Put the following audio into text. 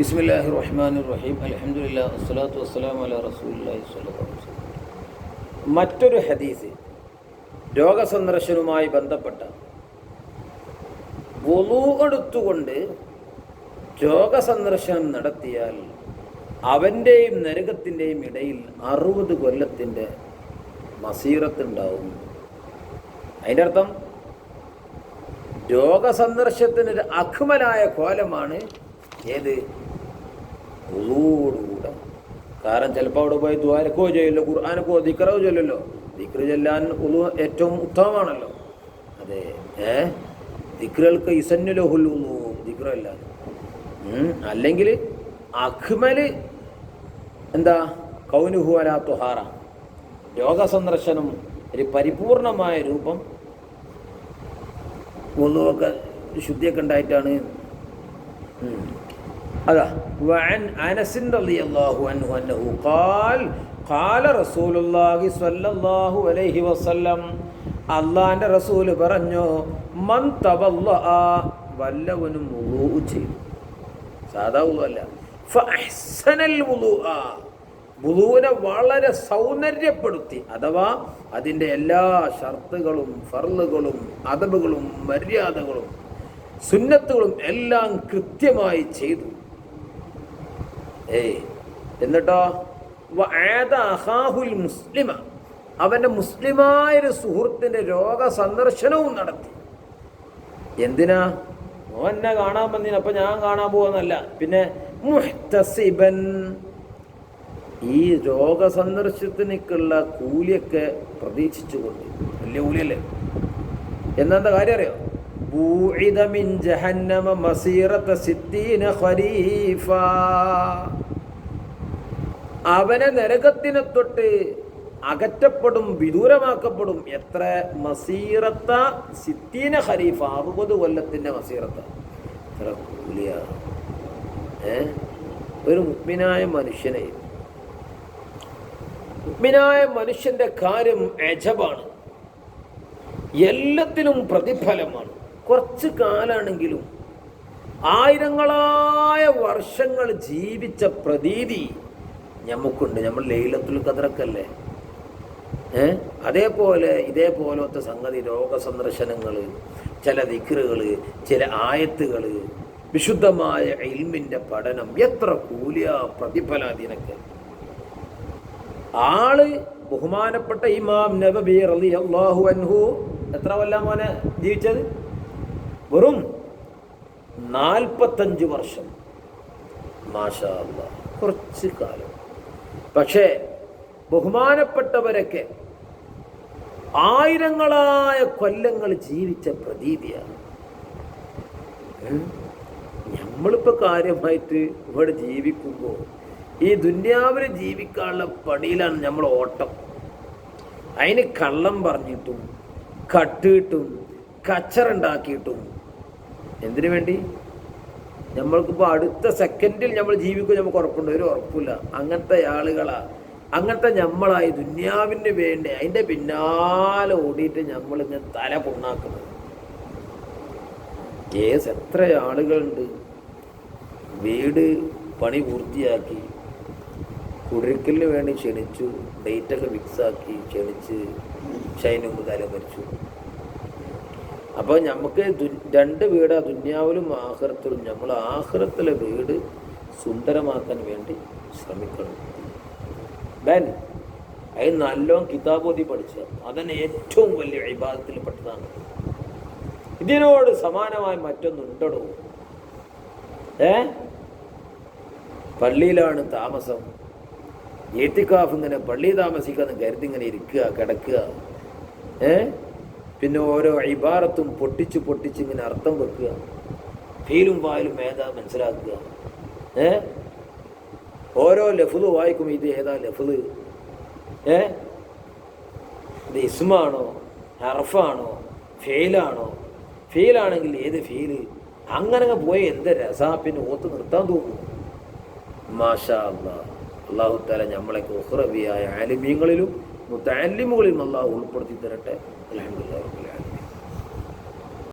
ബിസ്മില്ലാഹി റഹ്മാൻ റഹീം അലഹമുല്ല വസ്സലാത്തു വസ്സലാം അല റസൂലി മറ്റൊരു ഹദീസ് രോഗസന്ദർശനവുമായി ബന്ധപ്പെട്ട വുളു എടുത്തുകൊണ്ട് രോഗസന്ദർശനം നടത്തിയാൽ അവന്റെയും നരകത്തിന്റെയും ഇടയിൽ അറുപത് കൊല്ലത്തിന്റെ മസീറത്തുണ്ടാവും. അതിന്റെ അർത്ഥം രോഗസന്ദർശത്തിനൊരു അഖ്മലായ കോലമാണ് ഏത്? ഉളൂടുകൂടെ കാരണം ചിലപ്പോൾ അവിടെ പോയി ദ്വാരക്കോ ചെയ്യല്ലോ ഖുർആാനക്കോ ദിക്കറോ ചൊല്ലല്ലോ. ദിക്റ് ചെല്ലാൻ ഉദു ഏറ്റവും ഉത്തമമാണല്ലോ. അതെ ഏ? ദിക്റുകൾക്ക് ഇസന്നുലഹുൽ ഉളു ദിക്കറല്ല അല്ലെങ്കിൽ അഖ്മൽ എന്താ? കൗനുഹു അലാ തുഹാറ. രോഗസന്ദർശനം ഒരു പരിപൂർണമായ രൂപം ഒന്നുമൊക്കെ ശുദ്ധിയൊക്കെ ഉണ്ടായിട്ടാണ്. അതാ وعن انس رضي الله عنه انه قال قال رسول الله صلى الله عليه وسلم അള്ളാന്റെ റസൂല് പറഞ്ഞു മൻ തവല്ലഅ വല്ലവനും വുളൂ ചെയ്തു സാധാ വുളു അല്ല ഫഅഹ്സനൽ വുളൂഅ വുളൂനെ വളരെ സൗന്ദര്യപ്പെടുത്തി അഥവാ അതിൻ്റെ എല്ലാ ഷർത്തുകളും ഫർളുകളും അതബുകളും മര്യാദകളും സുന്നത്തുകളും എല്ലാം കൃത്യമായി ചെയ്തു ഏയ് എന്നിട്ടോ? അഖാഹുൽ മുസ്ലിമ. അവന്റെ മുസ്ലിമായൊരു സുഹൃത്തിന്റെ രോഗ സന്ദർശനവും നടത്തി. എന്തിനാ? ഓ എന്നെ കാണാൻ വന്നിന് അപ്പം ഞാൻ കാണാൻ പോകുന്നല്ല പിന്നെ മുഹ്തസിബൻ. ഈ രോഗസന്ദർശനത്തിനൊക്കെയുള്ള കൂലിയൊക്കെ പ്രതീക്ഷിച്ചുകൊണ്ട്. വലിയ കൂലിയല്ലേ? എന്നെന്താ കാര്യം അറിയോ? അവനെ നരകത്തിനെ തൊട്ട് അകറ്റപ്പെടും വിദൂരമാക്കപ്പെടും. എത്ര? മസീറത്ത സിത്തീന ഖരീഫ അറുപത് കൊല്ലത്തിന്റെ മസീറത്ത. എത്ര കൂലിയ? ഏ? ഒരു മുഗ്മിനായ മനുഷ്യനെ. മുഗ്മിനായ മനുഷ്യന്റെ കാര്യം അജബാണ് എല്ലാത്തിനും പ്രതിഫലമാണ്. കുറച്ച് കാലാണെങ്കിലും ആയിരങ്ങളായ വർഷങ്ങൾ ജീവിച്ച പ്രതീതി നമുക്കുണ്ട് നമ്മൾ ലൈലത്തുൽ കതിറക്കല്ലേ ഏ? അതേപോലെ ഇതേപോലത്തെ സംഗതി രോഗസന്ദർശനങ്ങൾ ചില ദിക്റുകൾ ചില ആയത്തുകൾ വിശുദ്ധമായ ഇൽമിന്റെ പഠനം എത്ര കൂലിയ പ്രതിഫലാതിനൊക്കെ ആൾ ബഹുമാനപ്പെട്ട ഇമാം നബബി റളിയല്ലാഹു അൻഹു എത്ര കൊല്ലം മോനെ ജീവിച്ചത്? വെറും നാൽപ്പത്തഞ്ച് വർഷം. മാഷാ കുറച്ച് കാലം. പക്ഷേ ബഹുമാനപ്പെട്ടവരൊക്കെ ആയിരങ്ങളായ കൊല്ലങ്ങൾ ജീവിച്ച പ്രതീതിയാണ്. നമ്മളിപ്പോൾ കാര്യമായിട്ട് ഇവിടെ ജീവിക്കുമ്പോൾ ഈ ദുന്യാവിൽ ജീവിക്കാനുള്ള പണിയിലാണ് നമ്മൾ ഓട്ടം. അതിന് കള്ളം പറഞ്ഞിട്ടും കട്ടിയിട്ടും കച്ചറുണ്ടാക്കിയിട്ടും എന്തിനു വേണ്ടി? നമ്മൾക്കിപ്പോൾ അടുത്ത സെക്കൻഡിൽ നമ്മൾ ജീവിക്കും നമുക്ക് ഉറപ്പുണ്ട്. ഒരു ഉറപ്പില്ല അങ്ങനത്തെ ആളുകളാ. അങ്ങനത്തെ നമ്മളായി ദുന്യാവിന് വേണ്ടി അതിന്റെ പിന്നാലെ ഓടിയിട്ട് നമ്മളിങ്ങനെ തല പുണ്ണാക്കുന്നത്. കേസ് എത്ര ആളുകളുണ്ട്. വീട് പണി പൂർത്തിയാക്കി കുടിരിക്കലിന് വേണ്ടി ക്ഷണിച്ചു ഡേറ്റൊക്കെ ഫിക്സാക്കി ക്ഷണിച്ച് ഷൈനുമ്പ് കാര്യം മരിച്ചു അപ്പോൾ നമുക്ക് രണ്ട് വീടാ ദുന്യാവിലും ആഹ്റത്തിലും നമ്മൾ ആഹ്റത്തിലെ വീട് സുന്ദരമാക്കാൻ വേണ്ടി ശ്രമിക്കണം. ബെൻ അത് നല്ലോണം കിതാബോധി പഠിച്ച അതന്നെ ഏറ്റവും വലിയ വിഭാഗത്തിൽ പെട്ടതാണ് ഇതിനോട് സമാനമായി മറ്റൊന്നുണ്ടോ ഏ? പള്ളിയിലാണ് താമസം. ഏത്തിക്കാഫ് ഇങ്ങനെ പള്ളി താമസിക്കാന്ന് കരുതി ഇങ്ങനെ ഇരിക്കുക കിടക്കുക. ഏ? പിന്നെ ഓരോ ഇബാറത്തും പൊട്ടിച്ച് പൊട്ടിച്ച് ഇങ്ങനെ അർത്ഥം വെക്കുക. ഫീലും വായിലും ഏതാ മനസ്സിലാക്കുക. ഏ? ഓരോ ലഫുത് വായിക്കും ഇത് ഏതാ ലഫുത് ഏ? ഇത് ഇസ്മാണോ? ഹർഫാണോ ഫെയിലാണോ ഫെയിലാണെങ്കിൽ ഏത് ഫെയിൽ അങ്ങനെ അങ്ങ് പോയി എന്ത് രസാ? പിന്നെ ഓത്ത് നിർത്താൻ തോന്നും. മാഷാ അള്ളാഹ് അള്ളാഹു താല നമ്മളെ ഉഹ്റബിയായ ആലിമീങ്ങളിലും മുത്താലിമുകളിലും അള്ളാഹു ഉൾപ്പെടുത്തി തരട്ടെ. അലഹമുല്ലാ